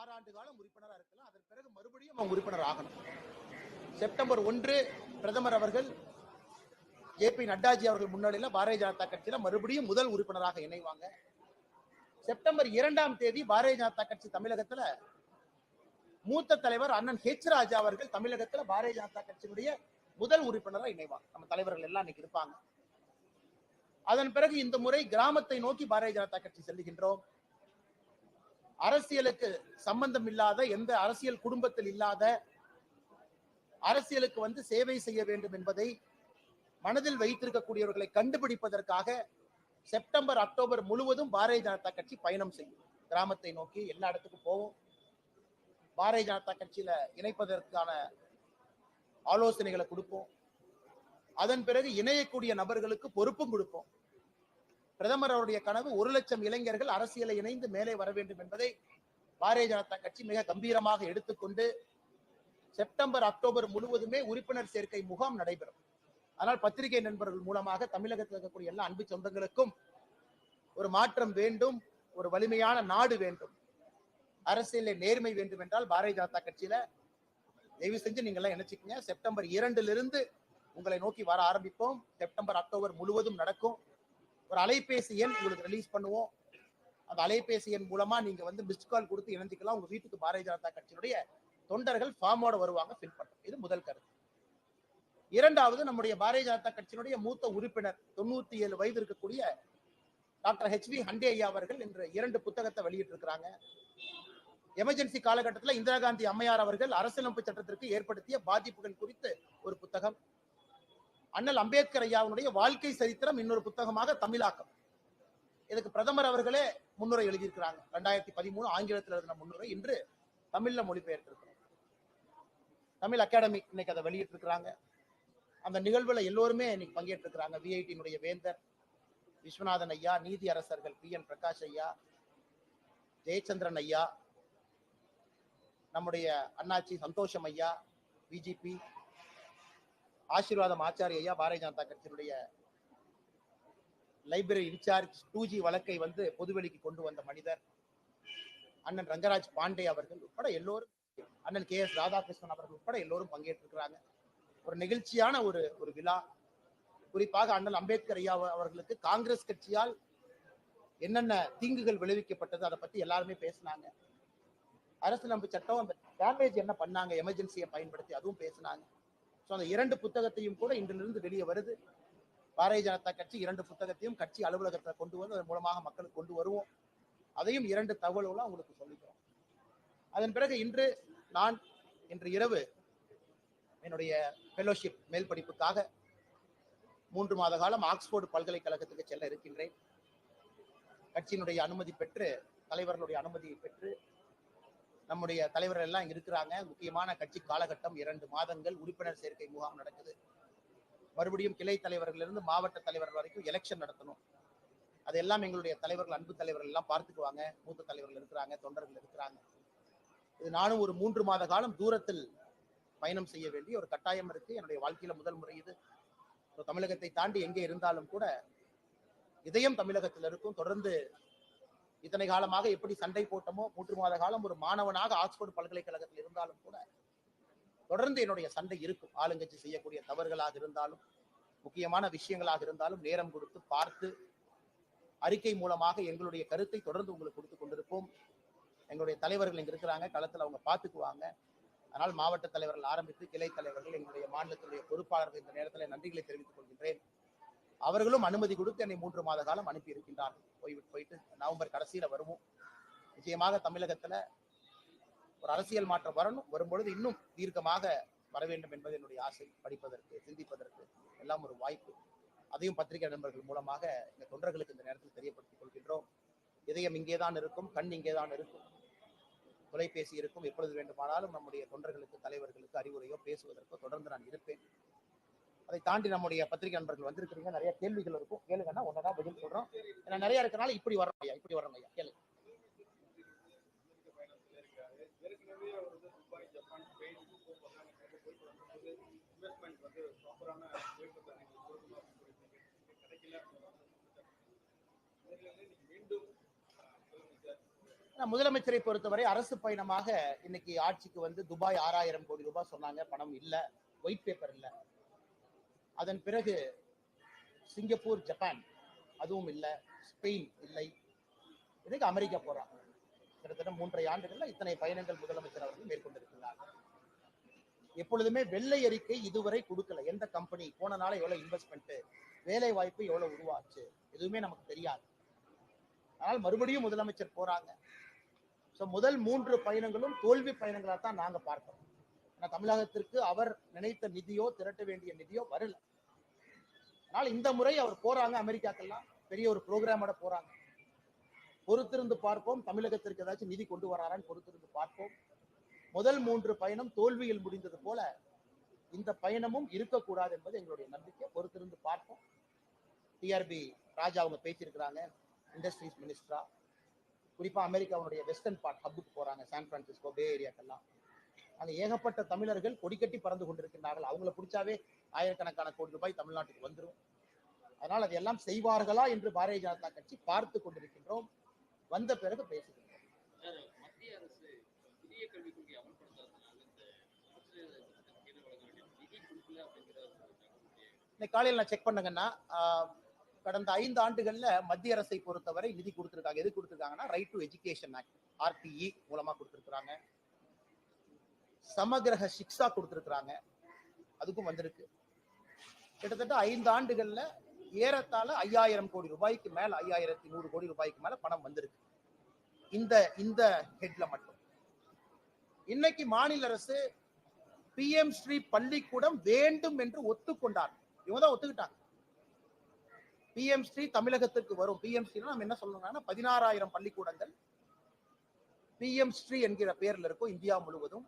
ஆறு ஆண்டு காலம் உறுப்பினரா இருக்கலாம். அதன் பிறகு மறுபடியும் அவங்க உறுப்பினர் ஆகணும். செப்டம்பர் ஒன்று பிரதமர் அவர்கள் ஜே பி நட்டாஜி அவர்கள் முன்னிலையில் பாரதிய ஜனதா கட்சியில மறுபடியும் முதல் உறுப்பினராக இணைவாங்க. செப்டம்பர் இரண்டாம் தேதி பாரதிய ஜனதா கட்சி தமிழகத்துல மூத்த தலைவர் அண்ணன் ஹெச் ராஜா அவர்கள் தமிழகத்துல பாரதிய ஜனதா கட்சியினுடைய முதல் உறுப்பினராக இணைவாங்க. நம்ம தலைவர்கள் எல்லாம் இன்னைக்கு இருப்பாங்க. அதன் பிறகு இந்த முறை கிராமத்தை நோக்கி பாரதிய ஜனதா கட்சி செல்லுகின்றோம். அரசியலுக்கு சம்பந்தம் இல்லாத எந்த அரசியல் குடும்பத்தில் இல்லாத அரசியலுக்கு வந்து சேவை செய்ய வேண்டும் என்பதை மனதில் வைத்திருக்கக்கூடியவர்களை கண்டுபிடிப்பதற்காக செப்டம்பர் அக்டோபர் முழுவதும் பாரதிய ஜனதா கட்சி பயணம் செய்யும். கிராமத்தை நோக்கி எல்லா இடத்துக்கும் போவோம். பாரதிய ஜனதா கட்சியில இணைப்பதற்கான ஆலோசனைகளை கொடுப்போம். அதன் பிறகு இணையக்கூடிய நபர்களுக்கு பொறுப்பும் கொடுப்போம். பிரதமர் அவருடைய கனவு ஒரு லட்சம் இளைஞர்கள் அரசியலை இணைந்து மேலே வர வேண்டும் என்பதை பாரதிய ஜனதா கட்சி மிக கம்பீரமாக எடுத்துக்கொண்டு செப்டம்பர் அக்டோபர் முழுவதுமே உறுப்பினர் சேர்க்கை முகாம் நடைபெறும். ஆனால் பத்திரிகை நண்பர்கள் மூலமாக தமிழகத்தில் இருக்கக்கூடிய எல்லா அன்பு சொந்தங்களுக்கும் ஒரு மாற்றம் வேண்டும் ஒரு வலிமையான நாடு வேண்டும். அரசியலில் நேர்மை வேண்டும் என்றால் பாரதிய ஜனதா கட்சியில தயவு செஞ்சு நீங்க எல்லாம் நினைச்சுக்கங்க. செப்டம்பர் இரண்டுல இருந்து உங்களை நோக்கி வர ஆரம்பிப்போம். செப்டம்பர் அக்டோபர் முழுவதும் நடக்கும். ஒரு அலைபேசி எண் உங்களுக்கு ரிலீஸ் பண்ணுவோம். அந்த அலைபேசி எண் மூலமா நீங்க வந்து மிஸ்ட் கால் கொடுத்து இணைஞ்சிக்கலாம். உங்க வீட்டுக்கு பாரதிய ஜனதா கட்சியினுடைய தொண்டர்கள் ஃபார்மோட வருவாங்க ஃபில் பண்ணும் இது முதல் கருத்து. இரண்டாவது நம்முடைய பாரதிய ஜனதா கட்சியினுடைய மூத்த உறுப்பினர் தொண்ணூத்தி ஏழு வயது இருக்கக்கூடிய டாக்டர் ஹெச் வி ஹண்டே ஐயா அவர்கள் இன்று இரண்டு புத்தகத்தை வெளியிட்டிருக்கிறாங்க. எமர்ஜென்சி காலகட்டத்தில் இந்திரா காந்தி அம்மையார் அவர்கள் அரசியலமைப்பு சட்டத்திற்கு ஏற்படுத்திய பாதிப்புகள் குறித்து ஒரு புத்தகம். அண்ணல் அம்பேத்கர் ஐயாவுடைய வாழ்க்கை சரித்திரம் இன்னொரு புத்தகமாக தமிழாக்கம். இதுக்கு பிரதமர் அவர்களே முன்னுரை எழுதியிருக்கிறாங்க. ரெண்டாயிரத்தி பதிமூணு ஆங்கிலத்தில் எழுதின முன்னுரை இன்று தமிழ்ல மொழிபெயர்த்திருக்கிறோம். தமிழ் அகாடமி இன்னைக்கு அதை வெளியிட்டிருக்கிறாங்க. அந்த நிகழ்வுல எல்லோருமே இன்னைக்கு பங்கேற்றிருக்கிறாங்க. விஐடியினுடைய வேந்தர் விஸ்வநாதன் ஐயா நீதி அரசர்கள் பி என் பிரகாஷ் ஐயா ஜெயச்சந்திரன் ஐயா நம்முடைய அண்ணாச்சி சந்தோஷம் ஐயா பிஜிபி ஆசீர்வாதம் ஆச்சாரிய ஐயா பாரதிய ஜனதா கட்சியினுடைய லைப்ரரி இன்சார்ஜ் டூஜி வழக்கை வந்து பொதுவெளிக்கு கொண்டு வந்த மனிதர் அண்ணன் ரங்கராஜ் பாண்டே அவர்கள் உட்பட எல்லோரும் அண்ணன் கே எஸ் ராதாகிருஷ்ணன் அவர்கள் உட்பட எல்லோரும் பங்கேற்றிருக்கிறாங்க. ஒரு நெகிழ்ச்சியான ஒரு ஒரு விழா. குறிப்பாக அண்ணல் அம்பேத்கர் ஐயா அவர்களுக்கு காங்கிரஸ் கட்சியால் என்னென்ன தீங்குகள் விளைவிக்கப்பட்டது அதை பத்தி எல்லாருமே பேசினாங்க. அரசியலமைப்பு சட்டம் அந்த டேமேஜ் என்ன பண்ணாங்க எமர்ஜென்சியை பயன்படுத்தி அதுவும் பேசினாங்க. ஸோ அந்த இரண்டு புத்தகத்தையும் கூட இன்றிலிருந்து வெளியே வருது. பாரதிய ஜனதா கட்சி இரண்டு புத்தகத்தையும் கட்சி அலுவலகத்தில் கொண்டு வந்து அதன் மூலமாக மக்களுக்கு கொண்டு வருவோம். அதையும் இரண்டு தகவல்களும் உங்களுக்கு சொல்லிக்கிறோம். அதன் பிறகு இன்று நான் இன்று இரவு என்னுடைய ஃபெலோஷிப் மேல் படிப்புக்காக மூன்று மாத காலம் ஆக்ஸ்போர்டு பல்கலைக்கழகத்துக்கு செல்ல இருக்கின்றேன். கட்சியினுடைய அனுமதி பெற்று தலைவர்களுடைய அனுமதியை பெற்று நம்முடைய தலைவர்கள் எல்லாம் இருக்கிறாங்க. முக்கியமான கட்சி காலகட்டம் இரண்டு மாதங்கள் உறுப்பினர் சேர்க்கை முகாம் நடக்குது. மறுபடியும் கிளை தலைவர்களிருந்து மாவட்ட தலைவர்கள் வரைக்கும் எலெக்ஷன் நடத்தணும். அதெல்லாம் எங்களுடைய தலைவர்கள் அன்பு தலைவர்கள் எல்லாம் பார்த்துக்குவாங்க. மூத்த தலைவர்கள் இருக்கிறாங்க தொண்டர்கள் இருக்கிறாங்க. இது நானும் ஒரு மூன்று மாத காலம் தூரத்தில் பயணம் செய்ய வேண்டிய ஒரு கட்டாயம் இருக்கு. என்னுடைய வாழ்க்கையில முதல் முறை இது. தமிழகத்தை தாண்டி எங்கே இருந்தாலும் கூட இதயம் தமிழகத்தில் இருக்கும். தொடர்ந்து இத்தனை காலமாக எப்படி சண்டை போட்டமோ மூன்று மாத காலம் ஒரு மாணவனாக ஆக்ஸ்போர்ட் பல்கலைக்கழகத்தில் இருந்தாலும் கூட தொடர்ந்து என்னுடைய சண்டை இருக்கும். ஆளுங்கட்சி செய்யக்கூடிய தவறுகளாக இருந்தாலும் முக்கியமான விஷயங்களாக இருந்தாலும் நேரம் கொடுத்து பார்த்து அறிக்கை மூலமாக எங்களுடைய கருத்தை தொடர்ந்து உங்களுக்கு கொடுத்து கொண்டிருப்போம். எங்களுடைய தலைவர்கள் இங்க இருக்கிறாங்க களத்துல அவங்க பார்த்துக்குவாங்க. அதனால் மாவட்ட தலைவர்கள் ஆரம்பித்து கிளை தலைவர்கள் எங்களுடைய மாநிலத்தினுடைய பொறுப்பாளர்கள் இந்த நேரத்தில் நன்றிகளை தெரிவித்துக் கொள்கின்றேன். அவர்களும் அனுமதி கொடுத்து என்னை மூன்று மாத காலம் அனுப்பி இருக்கின்றார்கள் போய்விட்டு போயிட்டு நவம்பர் கடைசியில வருவோம். நிச்சயமாக தமிழகத்துல ஒரு அரசியல் மாற்றம் வரணும். வரும்பொழுது இன்னும் தீர்க்கமாக வர வேண்டும் என்பது என்னுடைய ஆசை. படிப்பதற்கு சிந்திப்பதற்கு எல்லாம் ஒரு வாய்ப்பு. அதையும் பத்திரிகை நண்பர்கள் மூலமாக இந்த தொண்டர்களுக்கு இந்த நேரத்தில் தெரியப்படுத்திக் கொள்கின்றோம். இதயம் இங்கேதான் இருக்கும் கண் இங்கேதான் இருக்கும். தொலைபேசி இருக்கும். எப்பொழுது வேண்டுமானாலும் நம்முடைய தொண்டர்களுக்கு தலைவர்களுக்கு அறிவுரையோ பேசுவதற்கோ தொடர்ந்து நான் இருப்பேன். அதை தாண்டி நம்முடைய பத்திரிகை நண்பர்கள் வந்திருக்கிறீங்க. நிறைய கேள்விகள் இருக்கும். கேளுங்கன்னா ஒன்னதான் பதில் சொல்றோம். ஏன்னா நிறைய இருக்கனால இப்படி வரணும் ஐயா இப்படி வரணும் ஐயா. கேளு. முதலமைச்சரை பொறுத்தவரை அரசு பயணமாக இன்னைக்கு ஆட்சிக்கு வந்து துபாய் ஆறாயிரம் கோடி ரூபாய் சொன்னாங்க. பணம் இல்ல. ஒயிட் பேப்பர் இல்ல. அதன் பிறகு சிங்கப்பூர் ஜப்பான். அதுவும் இல்லை ஸ்பெயின் இல்லை. இன்னைக்கு அமெரிக்கா போறாங்க. கிட்டத்தட்ட மூன்றரை ஆண்டுகள்ல இத்தனை பயணங்கள் முதலமைச்சர் அவர்கள் மேற்கொண்டிருக்கிறார். எப்பொழுதுமே வெள்ளை அறிக்கை இதுவரை கொடுக்கல. எந்த கம்பெனி போன நாள எவ்வளவு இன்வெஸ்ட்மெண்ட் வேலை வாய்ப்பு எவ்வளவு உருவாச்சு? எதுவுமே நமக்கு தெரியாது. ஆனால் மறுபடியும் முதலமைச்சர் போறாங்க. ஸோ முதல் மூன்று பயணங்களும் தோல்வி பயணங்களாக தான் நாங்கள் பார்க்கிறோம் ஏன்னா தமிழகத்திற்கு அவர் நினைத்த நிதியோ திரட்ட வேண்டிய நிதியோ வரல. ஆனால் இந்த முறை அவர் போறாங்க அமெரிக்காக்கெல்லாம். பெரிய ஒரு ப்ரோக்ராமோட போறாங்க. பொறுத்திருந்து பார்ப்போம். தமிழகத்திற்கு ஏதாச்சும் நிதி கொண்டு வராரான்னு பொறுத்திருந்து பார்ப்போம். முதல் மூன்று பயணம் தோல்வியில் முடிந்தது போல இந்த பயணமும் இருக்கக்கூடாது என்பது எங்களுடைய நம்பிக்கை. பொறுத்திருந்து பார்ப்போம். டிஆர்பி ராஜா அவங்க பேசியிருக்கிறாங்க. இண்டஸ்ட்ரீஸ் மினிஸ்டரா குறிப்பா அமெரிக்காவுடைய வெஸ்டர்ன் பார்ட் ஹப்புக்கு போறாங்க. சான் பிரான்சிஸ்கோ பே ஏரியாக்கெல்லாம் அங்க ஏகப்பட்ட தமிழர்கள் கொடிக்கட்டி பறந்து கொண்டிருக்கின்றார்கள். அவங்கள பிடிச்சாவே ஆயிரக்கணக்கான கோடி ரூபாய் தமிழ்நாட்டுக்கு வந்துரும். அதனால் அதையெல்லாம் செய்வார்களா என்று பாரதிய ஜனதா கட்சி பார்த்து கொண்டிருக்கின்றோம். வந்த பிறகு தகவல் இன்னைக்கு காலையில் நான் செக் பண்ணுங்கன்னா கடந்த ஐந்து ஆண்டுகள்ல மத்திய அரசை பொறுத்தவரை நிதி கொடுத்திருக்காங்க. எது கொடுத்திருக்காங்கன்னா right to education act RTE மூலமா கொடுத்திருக்காங்க சமகிரக சிக்ஷா கொடுத்துருக்குறாங்க. அதுக்கும் வந்திருக்கு. கிட்டத்தட்ட ஐந்து ஆண்டுகள்ல ஏறத்தாழ ஐயாயிரம் கோடி ரூபாய்க்கு மேல ஐயாயிரத்தி நூறு கோடி ரூபாய்க்கு மேல பணம் வந்திருக்கு. இந்த இந்த ஹெட்ல மட்டும். இன்னைக்கு மாநில அரசு பிஎம் ஸ்ரீ பள்ளிக்கூடம் வேண்டும் என்று ஒத்துக்கொண்டார். இவங்க தான் ஒத்துக்கிட்டாங்க. பிஎம் ஸ்ரீ தமிழகத்திற்கு வரும். பிஎம் ஸ்ரீ நம்ம என்ன சொல்லணும்னா பதினாறாயிரம் பள்ளிக்கூடங்கள் பிஎம் ஸ்ரீ என்கிற பெயர்ல இருக்கும். இந்தியா முழுவதும்.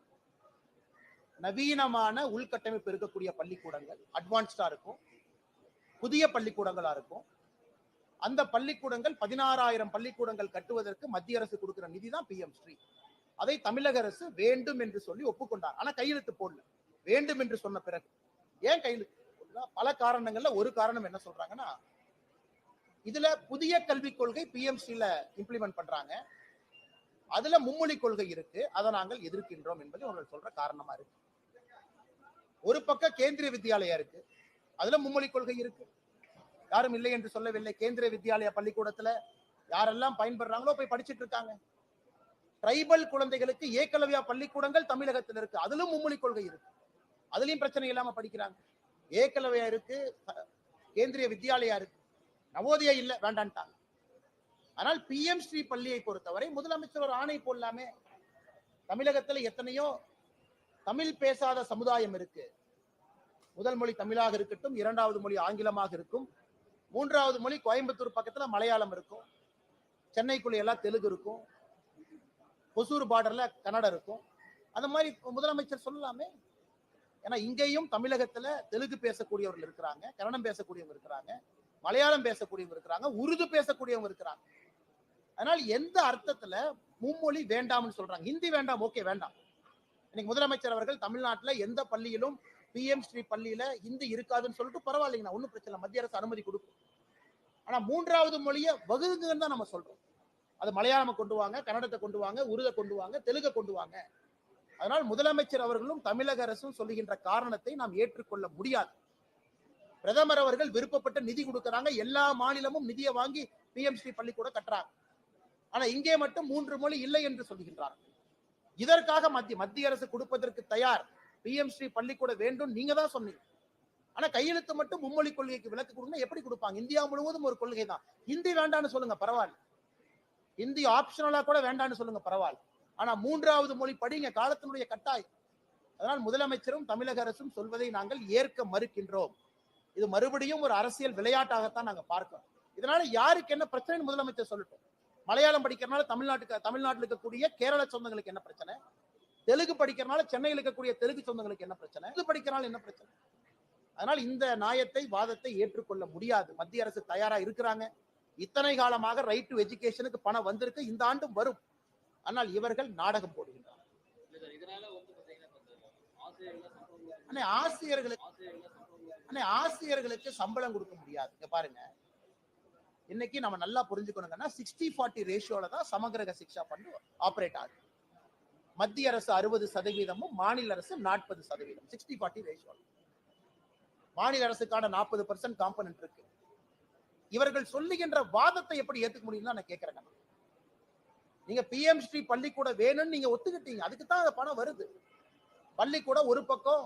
நவீனமான உள்கட்டமைப்பு இருக்கக்கூடிய பள்ளிக்கூடங்கள் அட்வான்ஸ்டா இருக்கும். புதிய பள்ளிக்கூடங்களா இருக்கும். அந்த பள்ளிக்கூடங்கள் பதினாறாயிரம் பள்ளிக்கூடங்கள் கட்டுவதற்கு மத்திய அரசு கொடுக்கிற நிதி தான் பிஎம் ஸ்ரீ. அதை தமிழக அரசு வேண்டும் என்று சொல்லி ஒப்புக்கொண்டார். ஆனா கையெழுத்து போடல. வேண்டும் என்று சொன்ன பிறகு. ஏன் கையெழுத்து பல காரணங்கள்ல ஒரு காரணம் என்ன சொல்றாங்கன்னா இதுல புதிய கல்விக் கொள்கை பிஎம்சில இம்ப்ளிமெண்ட் பண்றாங்க. அதுல மும்மொழி கொள்கை இருக்கு. அதை நாங்கள் எதிர்க்கின்றோம் என்பது அவர்கள் சொல்ற காரணமா இருக்கு. ஒரு பக்கம் கேந்திரிய வித்யாலயா இருக்கு. அதுல மும்மொழி கொள்கை இருக்கு. யாரும் இல்லை என்று சொல்லவில்லை. கேந்திரிய வித்யாலயா பள்ளிக்கூடத்துல யாரெல்லாம் பயன்படுறாங்களோ போய் படிச்சிட்டு இருக்காங்க. ட்ரைபல் குழந்தைகளுக்கு ஏகலவ்யா பள்ளிக்கூடங்கள் தமிழகத்தில் இருக்கு. அதிலும் மும்மொழி கொள்கை இருக்கு. அதுலயும் பிரச்சனை இல்லாம படிக்கிறாங்க. ஏகலவ்யா இருக்கு. கேந்திரிய வித்யாலயா இருக்கு. நவோதயா இல்ல வேண்டான்ட்டாங்க. ஆனால் பிஎம் ஸ்ரீ பள்ளியை பொறுத்தவரை முதலமைச்சர் ஒரு ஆணை போடலாமே. தமிழகத்துல எத்தனையோ தமிழ் பேசாத சமுதாயம் இருக்கு. முதல் மொழி தமிழாக இருக்கட்டும் இரண்டாவது மொழி ஆங்கிலமாக இருக்கும். மூன்றாவது மொழி கோயம்புத்தூர் பக்கத்துல மலையாளம் இருக்கும். சென்னைக்குள்ள எல்லாம் தெலுங்கு இருக்கும். ஒசூர் பார்டர்ல கன்னடம் இருக்கும். அந்த மாதிரி முதலமைச்சர் சொல்லலாமே. ஏன்னா இங்கேயும் தமிழகத்துல தெலுங்கு பேசக்கூடியவர்கள் இருக்கிறாங்க கன்னடம் பேசக்கூடியவங்க இருக்கிறாங்க மலையாளம் பேசக்கூடியவங்க இருக்கிறாங்க உருது பேசக்கூடியவங்க இருக்கிறாங்க. அதனால் எந்த அர்த்தத்துல மும்மொழி வேண்டாம்னு சொல்றாங்க. ஹிந்தி வேண்டாம் ஓகே வேண்டாம். இன்னைக்கு முதலமைச்சர் அவர்கள் தமிழ்நாட்டுல எந்த பள்ளியிலும் பிஎம் ஸ்ரீ பள்ளியில ஹிந்தி இருக்காதுன்னு சொல்லிட்டு பரவாயில்லைங்கண்ணா ஒன்றும் பிரச்சனை இல்லை. மத்திய அரசு அனுமதி கொடுக்கும். ஆனா மூன்றாவது மொழியை வகுதுங்கன்னு தான் நம்ம சொல்றோம். அது மலையாளம் கொண்டு வாங்க கன்னடத்தை கொண்டு வாங்க உருதை கொண்டு வாங்க தெலுங்கை கொண்டு வாங்க. அதனால் முதலமைச்சர் அவர்களும் தமிழக அரசும் சொல்லுகின்ற காரணத்தை நாம் ஏற்றுக்கொள்ள முடியாது. பிரதமர் அவர்கள் விருப்பப்பட்ட நிதி கொடுக்கறாங்க. எல்லா மாநிலமும் நிதியை வாங்கி பிஎம்சி பள்ளிக்கூட கட்டுறாங்க. ஆனா இங்கே மட்டும் மூன்று மொழி இல்லை என்று சொல்லுகின்றார்கள் இதற்காக மத்திய மத்திய அரசு கொடுப்பதற்கு தயார். பிஎம்ஸ்ரீ பள்ளிக்கூட வேண்டும் நீங்க தான் சொன்னீங்க. ஆனா கையெழுத்து மட்டும் மும்மொழி கொள்கைக்கு விளக்கு கொடுங்க எப்படி கொடுப்பாங்க? இந்தியா முழுவதும் ஒரு கொள்கை தான். ஹிந்தி வேண்டாம்னு சொல்லுங்க பரவாயில்ல. ஹிந்தி ஆப்ஷனலா கூட வேண்டாம்னு சொல்லுங்க பரவாயில்ல. ஆனா மூன்றாவது மொழி படிங்க காலத்தினுடைய கட்டாயம். அதனால் முதலமைச்சரும் தமிழக அரசும் சொல்வதை நாங்கள் ஏற்க மறுக்கின்றோம். இது மறுபடியும் ஒரு அரசியல் விளையாட்டாகத்தான் நாங்க பார்க்கிறோம் இதனால யாருக்கு என்ன பிரச்சனை முதலமைச்சர் சொல்லட்டும். மலையாளம் படிக்கிறனால தமிழ்நாட்டுக்கு தமிழ்நாட்டில் இருக்கக்கூடிய கேரள சொந்தங்களுக்கு என்ன பிரச்சனை? தெலுங்கு படிக்கிறனால சென்னையில் இருக்கக்கூடிய தெலுங்கு சொந்தங்களுக்கு என்ன பிரச்சனை? இது படிக்கிறனால என்ன பிரச்சனை? அதனால் இந்த நியாயத்தை வாதத்தை ஏற்றுக்கொள்ள முடியாது. மத்திய அரசு தயாரா இருக்கிறாங்க. இத்தனை காலமாக ரைட் டு எஜுகேஷனுக்கு பணம் வந்திருக்கு. இந்த ஆண்டும் வரும். ஆனால் இவர்கள் நாடகம் போடுகின்றனர். ஆசிரியர்களுக்கு ஆசிரியர்களுக்கு சம்பளம் கொடுக்க முடியாது. பாருங்க. இன்னைக்கு நம்ம நல்லா புரிஞ்சுக்கணுங்கன்னா சிக்ஸ்டி ஃபார்ட்டி ரேஷியோல தான் சமகிரக சிக்ஷா பண்ணி ஆப்ரேட் ஆகுது. மத்திய அரசு அறுபது சதவீதமும் மாநில அரசு நாற்பது சதவீதம். சிக்ஸ்டி ஃபார்ட்டி ரேஷியோ மாநில அரசுக்கான நாற்பது பர்சன்ட் காம்பனன்ட் இருக்கு. இவர்கள் சொல்லுகின்ற வாதத்தை எப்படி ஏத்துக்க முடியும்னு நான் கேட்கிறேன் நீங்க பிஎம் ஸ்ரீ பள்ளிக்கூடம் வேணும்னு நீங்க ஒத்துக்கிட்டீங்க. அதுக்கு தான் அந்த பணம் வருது. பள்ளிக்கூடம் ஒரு பக்கம்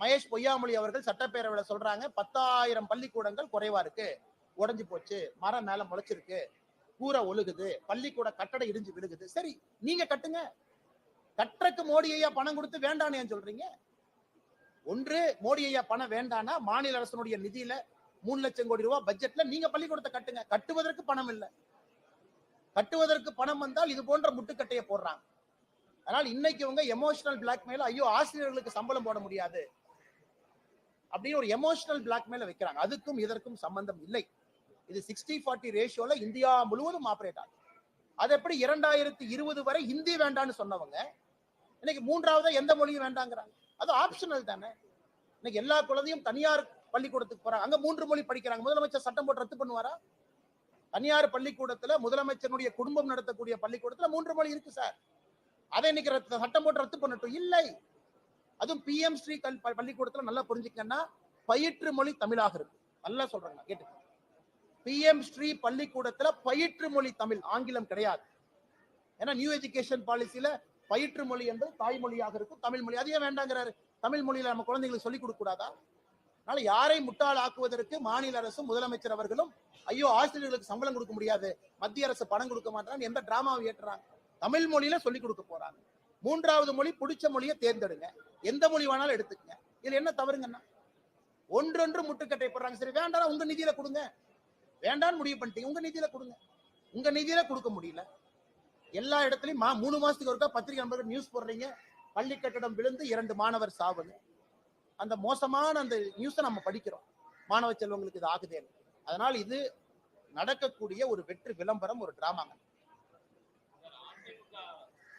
மகேஷ் பொய்யாமொழி அவர்கள் சட்டப்பேரவையில சொல்றாங்க பத்தாயிரம் பள்ளிக்கூடங்கள் குறைவா இருக்கு. உடஞ்சு போச்சு. மரம் மேல முளைச்சிருக்கு. கூரை ஒழுகுது. பள்ளிக்கூட கட்டடம் இடிஞ்சு விழுகுது. சரி நீங்க கட்டுங்க. கட்டுறக்கு மோடி ஐயா பணம் கொடுத்து வேண்டான்னு சொல்றீங்க? ஒன்று மோடி ஐயா பணம் வேண்டானா மாநில அரசனுடைய நிதியில மூணு லட்சம் கோடி ரூபாய் பட்ஜெட்ல நீங்க பள்ளிக்கூடத்தை கட்டுங்க. கட்டுவதற்கு பணம் இல்லை. கட்டுவதற்கு பணம் வந்தால் இது போன்ற முட்டுக்கட்டையை போடுறாங்க. அதனால் இன்னைக்கு இவங்க எமோஷனல் பிளாக்மெயில் ஐயோ ஆசிரியர்களுக்கு சம்பளம் போட முடியாது. அப்படின்னு ஒரு எமோஷனல் பிளாக்மெயில வைக்கிறாங்க. அதுக்கும் இதற்கும் சம்பந்தம் இல்லை. இது சிக்ஸ்டி ஃபார்ட்டி ரேஷியோல இந்தியா முழுவதும் ஆப்ரேட் ஆகும் அது எப்படி இரண்டாயிரத்தி இருபது வரை ஹிந்தி வேண்டான்னு சொன்னவங்க இன்னைக்கு மூன்றாவதா எந்த மொழியும் வேண்டாங்கிறாங்க. அது ஆப்ஷனல் தானே. இன்னைக்கு எல்லா குழந்தையும் தனியார் பள்ளிக்கூடத்துக்கு போறாங்க. அங்க மூன்று மொழி படிக்கிறாங்க. முதலமைச்சர் சட்டம் போட்டு ரத்து பண்ணுவாரா? தனியார் பள்ளிக்கூடத்துல முதலமைச்சருடைய குடும்பம் நடத்தக்கூடிய பள்ளிக்கூடத்துல மூன்று மொழி இருக்கு சார். அதை இன்னைக்கு ரத்து- சட்டம் போட்டு ரத்து பண்ணட்டும். இல்லை. அதுவும் பிஎம் ஸ்ரீ கல் பள்ளிக்கூடத்துல நல்லா புரிஞ்சுக்கன்னா பயிற்று மொழி தமிழாக இருக்கு. நல்லா சொல்றேங்க கேட்டு பிஎம் ஸ்ரீ பள்ளிக்கூடத்துல பயிற்று மொழி தமிழ் ஆங்கிலம் கிடையாது. ஏன்னா நியூ எஜுகேஷன் பாலிசியில பயிற்று மொழி என்பது தாய்மொழியாக இருக்கும் தமிழ் மொழி. அதையே வேண்டாங்கிறாரு? தமிழ் மொழியில நம்ம குழந்தைங்களுக்கு சொல்லிக் கொடுக்க கூடாதா அதனால யாரை முட்டாள் ஆக்குவதற்கு மாநில அரசும் முதலமைச்சர் அவர்களும் ஐயோ ஆசிரியர்களுக்கு சம்பளம் கொடுக்க முடியாது மத்திய அரசு பணம் கொடுக்க மாட்டாங்க எந்த டிராமாவை ஏற்றுறாங்க? தமிழ் மொழியில சொல்லிக் கொடுக்க போறாங்க. மூன்றாவது மொழி பிடிச்ச மொழியை தேர்ந்தெடுங்க. எந்த மொழி வேணாலும் எடுத்துக்கங்க. இதுல என்ன தவறுங்கன்னா ஒன்றொன்று முட்டுக்கட்டை போடுறாங்க. சரி வேண்டாம் உங்க நிதியில கொடுங்க. வேண்டாம்னு முடிவு பண்ணிட்டீங்க. உங்க நிதியில கொடுங்க. உங்க நிதியில கொடுக்க முடியல. எல்லா இடத்துலயும் மா- மூணு மாசத்துக்கு ஒருக்கா பத்திரிகை நண்பர்கள் நியூஸ் போடுறீங்க. பள்ளி கட்டடம் விழுந்து இரண்டு மாணவர் சாவுன்னு அந்த மோசமான அந்த நியூஸை நம்ம படிக்கிறோம். மாணவ செல்வங்களுக்கு இது ஆகுதே அதனால் இது நடக்கக்கூடிய ஒரு வெற்றி விளம்பரம் ஒரு டிராமாங்க அதிமுக